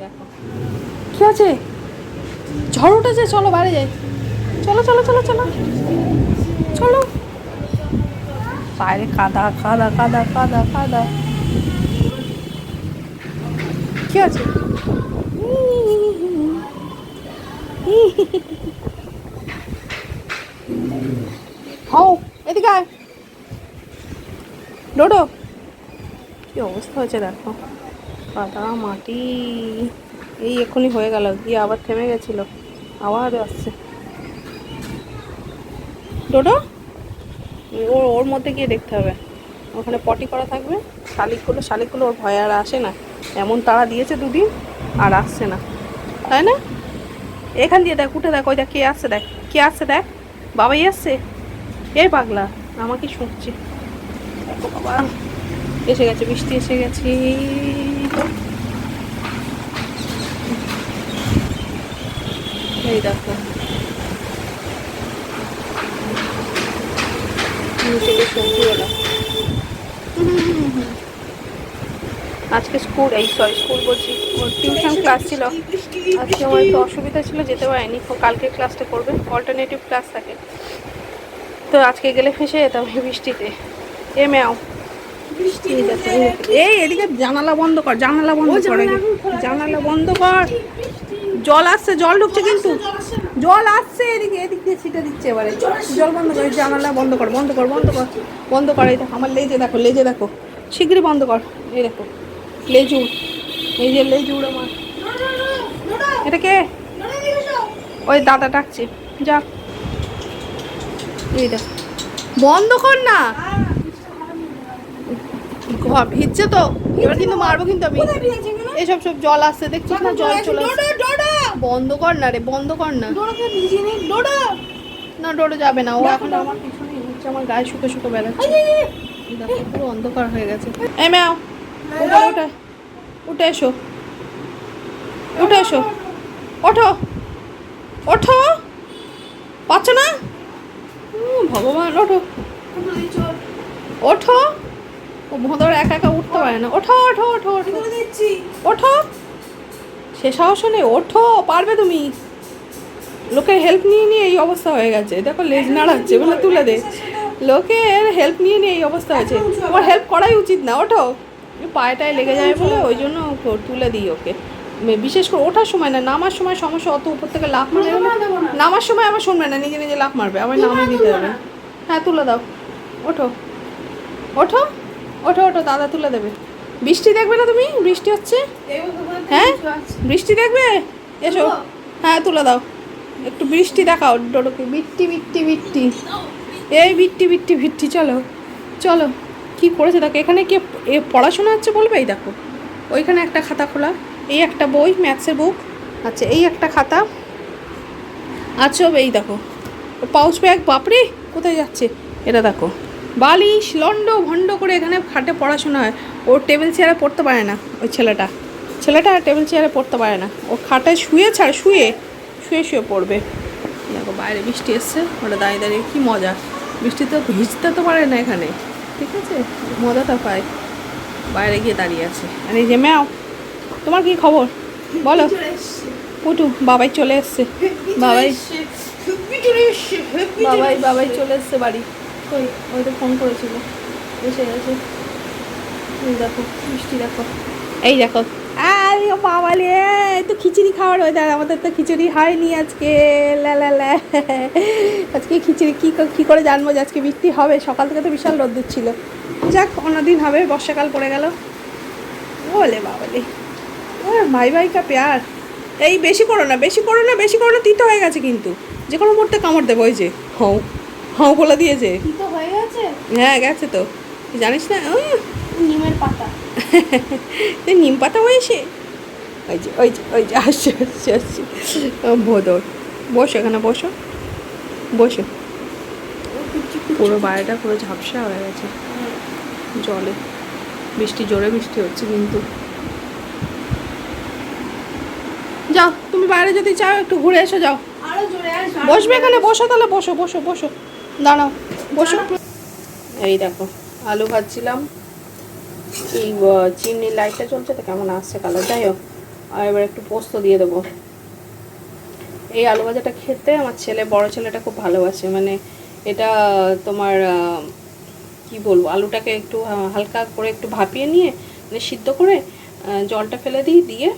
দেখো। কি আছে? ঝড় উঠেছে, চলো বাইরে যাই। চলো চলো চলো চলো। চলো। বাইরে কাদা কাদা কাদা কাদা কাদা। কি আছে? হও, এদিকে আয়। ডোডো, কি অবস্থা হয়েছে দেখো। কাদা মাটি। এই এক্ষুনি হয়ে গেল, গিয়ে আবার থেমে গেছিল। আবার আসছে। ডোডো, ওর ওর মধ্যে গিয়ে দেখতে হবে। ওখানে পটি করা থাকবে। শালিকগুলো শালিকগুলো ওর ভয় আর আসে না। এমন তাড়া দিয়েছে দুদিন, আর আসছে না। তাই না? এখান দিয়ে দেখ, উঠে দেখ, ওই দেখ, কে আসছে দেখ, কে আসছে দেখ। বাবাই আসছে। এই পাগলা, আমাকে শুনছি দেখো বাবা। এসে গেছে, বৃষ্টি এসে গেছে। এই দেখো। আজকে স্কুল, এই সরি স্কুল বলছি টিউশন ক্লাস ছিল। আজকে আমার একটু অসুবিধা ছিল, যেতে পারিনি। কালকে ক্লাসটা করবে অল্টারনেটিভ ক্লাস থাকে। তো আজকে গেলে ফেসে যেতাম বৃষ্টিতে এ ম্যাও। এই এদিকে জানালা বন্ধ কর জানালা বন্ধ কর জানালা বন্ধ কর জল আসছে জল ঢুকছে কিন্তু। জল আসছে। এদিকে এদিক দিয়ে ছিটে দিচ্ছে এবারে। জল বন্ধ কর জানালা বন্ধ কর বন্ধ কর বন্ধ কর বন্ধ কর। এই আমার লেজে দেখো লেজে দেখো। শিগগিরই বন্ধ কর এই দেখো। লেজু এই যে লেজু আমার। এটা কে? ওই দাদা ডাকছে। যা। এই দেখ। বন্ধ কর না। ঘর ভিজছে তো। এবার কিন্তু মারবো কিন্তু আমি। এসব সব জল আসছে দেখছিস না? জল চলে বন্ধ কর না রে বন্ধ কর না। না ডোডো যাবে না। ও এখন আমার পিছনে ঘুরছে আমার গায়ে শুকে শুকে বেড়াচ্ছে। পুরো অন্ধকার হয়ে গেছে। এই ম্যাও উপরে উঠে। উঠে এসো। উঠে এসো। ওঠো। ওঠো। পাচ্ছ না? ভগবান ওঠো। ওঠো। ও ভোঁদর একা একা উঠতে পারে না। ওঠো ওঠো ওঠো ওঠো। ওঠো। সে সাহস নেই ওঠো পারবে তুমি। লোকের হেল্প নিয়ে নিয়ে এই অবস্থা হয়ে গেছে। দেখো লেজ নাড়াচ্ছে বলে তুলে দে। লোকের হেল্প নিয়ে নিয়ে এই অবস্থা হয়েছে। তোমার হেল্প করাই উচিত না ওঠো। পায়েটায় লেগে যায় বলে ওই জন্য তুলে দিই ওকে। বিশেষ করে ওঠার সময় না নামার সময় সমস্যা অত উপর থেকে লাফ মারে নামার সময় আবার শুনবে না নিজে নিজে লাফ মারবে। আবার নামে দিতে হবে। হ্যাঁ তুলে দাও। ওঠো। ওঠো। ওঠো ওঠো দাদা তুলে দেবে। বৃষ্টি দেখবে না তুমি? বৃষ্টি হচ্ছে? হ্যাঁ? বৃষ্টি দেখবে? এসো। হ্যাঁ তুলে দাও। একটু বৃষ্টি দেখাও ডোডোকে। বিট্টি বিট্টি বিট্টি এই বিট্টি বিট্টি বিট্টি চলো। চলো। কি করেছে? দেখো এখানে কি এ পড়াশোনা হচ্ছে বলবে? এই দেখো। ওইখানে একটা খাতা খোলা। এই একটা বই ম্যাথসের বুক। আচ্ছা এই একটা খাতা। আচ্ছা এই দেখো। পাউচ ব্যাগ বাপরে! কোথায় যাচ্ছে? এটা দেখো। বালিশ লন্ড ভন্ড করে এখানে খাটে পড়াশোনা হয়। ওর টেবিল চেয়ারে পড়তে পারে না ওই ছেলেটা। ছেলেটা টেবিল চেয়ারে পড়তে পারে না। ও খাটে শুয়ে ছাড় শুয়ে শুয়ে শুয়ে পড়বে। দেখো বাইরে বৃষ্টি এসছে ওটা দাঁড়িয়ে দাঁড়িয়ে কী মজা। বৃষ্টিতে ভিজতে তো পারে না এখানে ঠিক আছে? মজাটা পায়। বাইরে গিয়ে দাঁড়িয়ে আছে। আর এই যে ম্যাও তোমার কি খবর? বলো। পুটু বাবাই চলে এসছে। বাবাই। বাবাই বাবাই চলে এসছে বাড়ি। কই? ওই তো ফোন করেছিল। এসে গেছে। দেখো মিষ্টি দেখো। এই দেখো। আরে ও বাবা রে এই তো খিচুড়ি খাওয়ার হয়ে ওয়েদার আমাদের তো খিচুড়ি হয়নি আজকে। লা লা লা। আজকে খিচুড়ি কী কী করে জানব যে আজকে বৃষ্টি হবে? সকাল থেকে তো বিশাল রোদ্দুর ছিল। যাক অন্যদিন হবে বর্ষাকাল পড়ে গেল। বলে বাবালে ভাই ভাই কা প্যার। এই বেশি করো না বেশি করো না বেশি করো না তিতো হয়ে গেছে কিন্তু। যে কোনো মুহূর্তে কামড় দেবো ওই যে। হও। হও বলে দিয়েছে। তো হয়ে গেছে? হ্যাঁ গেছে তো। জানিস না নিমের পাতা। নিম পাতা হয়েছে ওই যে ওই যে ওই যে আসছে আসছে আসছে। ভোদর। বসো এখানে বসো। বসো। পুরো বাইরেটা পুরো ঝাপসা হয়ে গেছে। জলে। বৃষ্টি জোরে বৃষ্টি হচ্ছে কিন্তু। যাও তুমি বাইরে যদি চাও একটু ঘুরে এসো যাও। জোরে বসবে এখানে বসো তাহলে বসো বসো বসো। দাঁড়াও বসো। এই দেখো আলু ভাজছিলাম। এই চিমনি লাইটটা চলছে তো কেমন আসছে কালার? যাই হোক আর এবার একটু পোস্ত দিয়ে দেবো। এই আলু ভাজাটা খেতে আমার ছেলে বড় ছেলেটা খুব ভালোবাসে। মানে এটা তোমার কি বলব আলুটাকে একটু হালকা করে একটু ভাপিয়ে নিয়ে মানে সিদ্ধ করে জলটা ফেলে দিই দিয়ে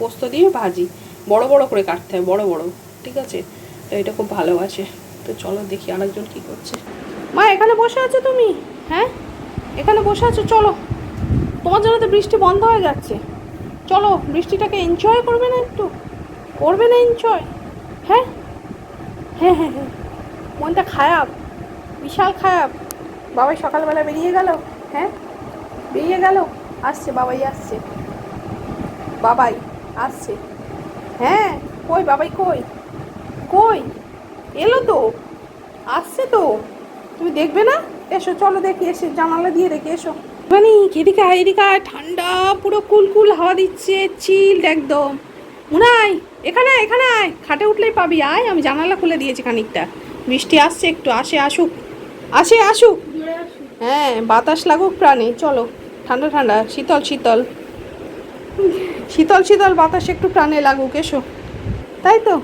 পোস্ত দিয়ে ভাজি। বড় বড় করে কাটতে হয় বড় বড়। ঠিক আছে? তো এটা খুব ভালোবাসে। তো চলো দেখি আরেকজন কি করছে। মা, এখানে বসে আছো তুমি? হ্যাঁ? এখানে বসে আছো, চলো। তোমার জন্য তো বৃষ্টি বন্ধ হয়ে যাচ্ছে। চলো, বৃষ্টিটাকে এনজয় করবে না একটু? করবে না এনজয় হ্যাঁ? হ্যাঁ হ্যাঁ হ্যাঁ। মনটা খারাপ, বিশাল খারাপ। বাবাই সকালবেলা বেরিয়ে গেল হ্যাঁ? বেরিয়ে গেল? আসছে, বাবাই আসছে। বাবাই আসছে। হ্যাঁ? কই, বাবাই কই? কই? এলো তো, আসছে তো। তুমি দেখবে না? এসো, চলো দেখি, এসে জানালা দিয়ে রেখে এসো। মানে এদিকে আয় এদিকে আয়, ঠান্ডা, পুরো কুলকুল হাওয়া দিচ্ছে চিল্ড একদম। মুনাই এখানে এখানে আয়। খাটে উঠলেই পাবি, আয়, আমি জানালা খুলে দিয়েছি খানিকটা। বৃষ্টি আসছে একটু, আসে, আসুক। আসে, আসুক। হ্যাঁ বাতাস লাগুক প্রাণে, চলো। ঠান্ডা ঠান্ডা, শীতল শীতল। শীতল শীতল বাতাস একটু প্রাণে লাগুক, এসো। তাই তো?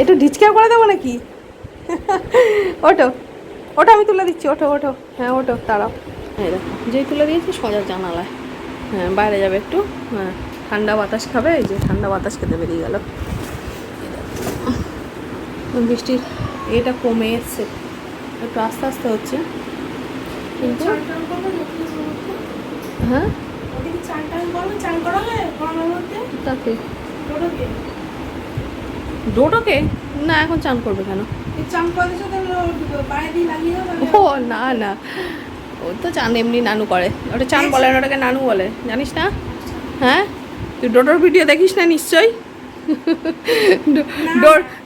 একটু ঢিচকা করে দেবো নাকি? ওটো ওটা আমি তুলে দিচ্ছি ওঠো ওঠো হ্যাঁ ওঠো তারাও হ্যাঁ দেখো যেই তুলে দিয়েছি সোজা জানালায়। হ্যাঁ বাইরে যাবে একটু হ্যাঁ ঠান্ডা বাতাস খাবে এই যে ঠান্ডা বাতাস খেতে বেরিয়ে গেল। বৃষ্টির এটা কমে এসছে একটু আস্তে আস্তে হচ্ছে। কিন্তু নতুন হ্যাঁ? ওদিকে চান টান করবে চান করাবে গরমের মধ্যে তাকে ডোডোকে? ডোটোকে না এখন চান করবে কেন? ও না না। ও তো চান এমনি নানু করে। ওটা চান বলে না ওটাকে নানু বলে। জানিস না? হ্যাঁ? তুই ডোডোর ভিডিও দেখিস না নিশ্চয়ই?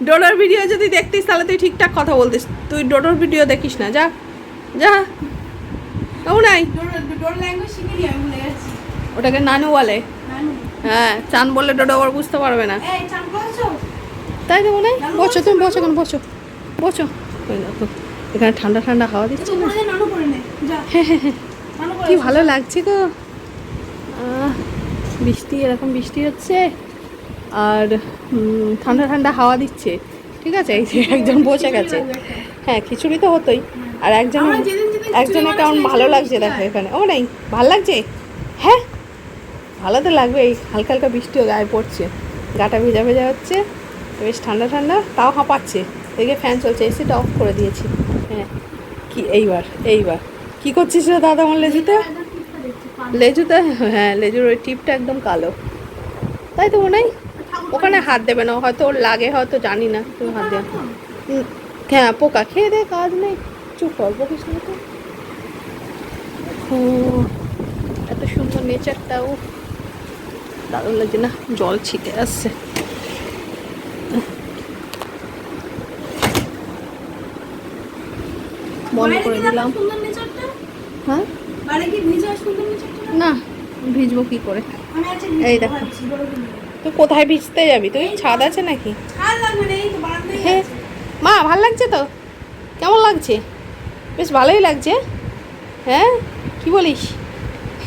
ডোডোর ভিডিও যদি দেখতিস তাহলে তুই ঠিকঠাক কথা বলতিস। তুই ডোডোর ভিডিও দেখিস না যা। যা। ও নাই ওটাকে নানু বলে। হ্যাঁ চান বললে ডোডো আবার বুঝতে পারবে না। তাই তো মনে হয় বসো তুমি বসো এখন বসো। বসো। এখানে ঠান্ডা ঠান্ডা হাওয়া দিচ্ছে একটু করে দে নানু করে নে যা। নানু করে কি ভালো লাগছে গো। আহ, বৃষ্টি এরকম বৃষ্টি হচ্ছে। আর ঠান্ডা ঠান্ডা হাওয়া দিচ্ছে। ঠিক আছে? এই যে একজন বসে গেছে। হ্যাঁ খিচুড়ি তো হতোই। আর একজন একজনের কেমন ভালো লাগছে দেখো এখানে। ও নেই? ভালো লাগছে? হ্যাঁ? ভালো তো লাগবেই। হালকা হালকা বৃষ্টিও গায়ে পড়ছে। গাটা ভেজা ভেজা হচ্ছে। বেশ ঠান্ডা ঠান্ডা, তাও হাঁপাচ্ছে। দেখে ফ্যান চলছে এসিটা অফ করে দিয়েছি। হ্যাঁ কি, এইবার এইবার। কি করছিস রে দাদা আমার লেজুতে? লেজুতে হ্যাঁ লেজুর ওই টিপটা একদম কালো। তাই তো মনে ওখানে হাত দেবে না, হয়তো ওর লাগে, হয়তো জানি না, তুমি হাত দেবে হ্যাঁ পোকা, খেয়ে দে, কাজ নেই। চুপ কর কিছু না তো। এত সুন্দর নেচারটাও দারুণ লাগছে না, জল ছিটে আসছে। বন্ধ করে দিলাম। হ্যাঁ? না ভিজবো কি করে? এই দেখো। তুই কোথায় ভিজতে যাবি? তুই ছাদ আছে নাকি? হ্যাঁ মা ভালো লাগছে তো? কেমন লাগছে? বেশ ভালোই লাগছে। হ্যাঁ? কি বলিস?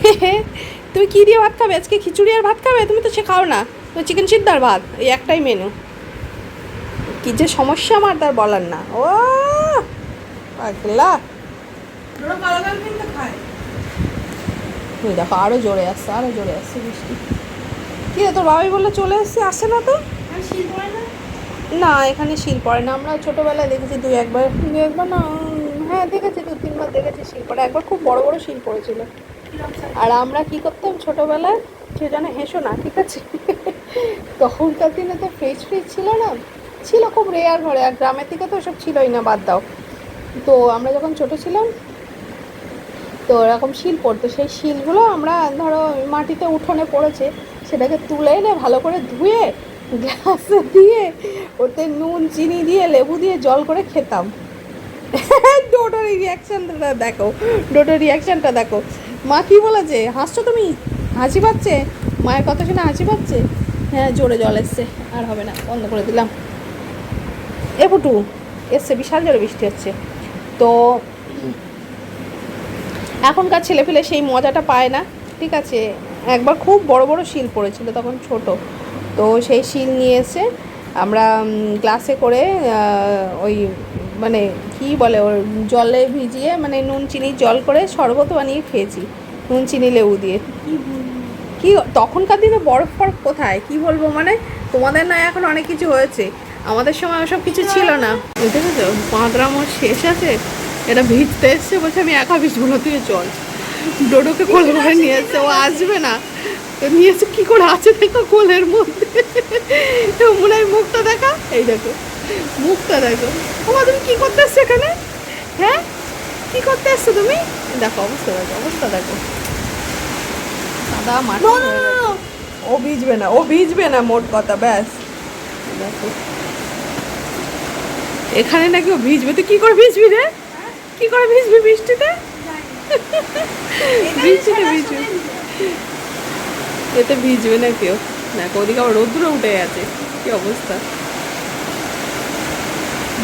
তুমি কি দিয়ে ভাত খাবে? আজকে খিচুড়ি আর ভাত খাবে? তুমি তো সে খাও না। তো চিকেন সিদ্ধার ভাত এই একটাই মেনু কি যে সমস্যা আমার তার বলার না। ও পাগলা। দেখো আরও জোরে আসছে আরও জোরে আসছে বৃষ্টি। কি রে তোর বাবাই বললে চলে এসছে আসছে না তো? আর পড়ে না? না এখানে শিল পড়ে না। আমরা ছোটোবেলায় দেখেছি দুই একবার দুই একবার না হ্যাঁ দেখেছি দু তিনবার দেখেছি শিল পড়ে। একবার খুব বড় বড় শিল পড়েছিল। আর আমরা কি করতাম ছোটোবেলায়? সে জানে হেসো না ঠিক আছে? তখনকার দিনে তো ফ্রিজ ফ্রিজ ছিল না। ছিল খুব রেয়ার ঘরে আর গ্রামের দিকে তো ওসব ছিলই না বাদ দাও। তো আমরা যখন ছোট ছিলাম, তো এরকম শিল পড়তো। সেই শিলগুলো আমরা ধরো মাটিতে উঠোনে পড়েছে, সেটাকে তুলে এনে ভালো করে ধুয়ে, গ্লাসে দিয়ে, ওতে নুন, চিনি দিয়ে, লেবু দিয়ে জল করে খেতাম। ডোডোর রিয়াকশানটা দেখো ডোডোর রিয়াকশানটা দেখো। মা কি বলেছে? হাসছো তুমি? হাসি পাচ্ছে? মায়ের কথা শুনে হাসি পাচ্ছে? হ্যাঁ জোরে জল এসছে, আর হবে না, বন্ধ করে দিলাম। এ পুটু এসছে, বিশাল জোরে বৃষ্টি হচ্ছে। তো এখনকার ছেলেপিলে সেই মজাটা পায় না, ঠিক আছে? একবার খুব বড় বড় শিল পড়েছিল তখন ছোট। তো সেই শিল নিয়ে এসে আমরা গ্লাসে করে ওই মানে কি বলে ওর, জলে ভিজিয়ে মানে নুন, চিনি, জল করে শরবত বানিয়ে খেয়েছি। নুন, চিনি, লেবু দিয়ে। কি, তখনকার দিনে বরফ ফরফ কোথায়? কি বলব মানে তোমাদের না এখন অনেক কিছু হয়েছে। আমাদের সময় ওসব কিছু ছিল না। দেখেছ পাঁদরা আমার শেষ আছে। এটা ভিজতে এসছে বলছে আমি একা ভিজবো না তুই চল। ডোডোকে কোলে করে নিয়ে এসছে ও আসবে না। তো নিয়ে এসে কী করে আছে দেখো কোলের মধ্যে? তো মনে হয় মুখটা দেখা। এই দেখো মুখটা দেখো। ওমা তুমি কী করতে এসছো এখানে? হ্যাঁ কী করতে এসছো তুমি? দেখো অবস্থা দেখো অবস্থা দেখো। সাদা মাটি ও ভিজবে না ও ভিজবে না মোট কথা ব্যাস। দেখো। এখানে নাকি ও ভিজবে? তুই কি করে ভিজবি রে? কি করে ভিজবি বৃষ্টিতে? বৃষ্টিতে ভিজবে। এতে ভিজবে না কেউ। দেখো ওদিকে আবার রৌদ্র উঠে গেছে। কি অবস্থা?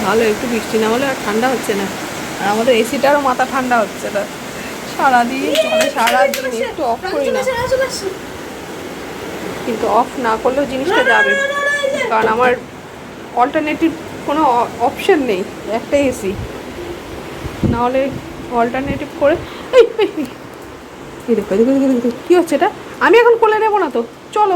ভালো একটু বৃষ্টি না হলে আর ঠান্ডা হচ্ছে না। আর আমাদের এসিটারও মাথা ঠান্ডা হচ্ছে না। সারাদিন সারাদিন একটু অফ করি না। কিন্তু অফ না করলেও জিনিসটা যাবে। কারণ আমার অল্টারনেটিভ কোনো অপশান নেই একটাই এসি নাহলে অল্টারনেটিভ করে এই কী হচ্ছে এটা? আমি এখন কোলে নেব না তো, চলো।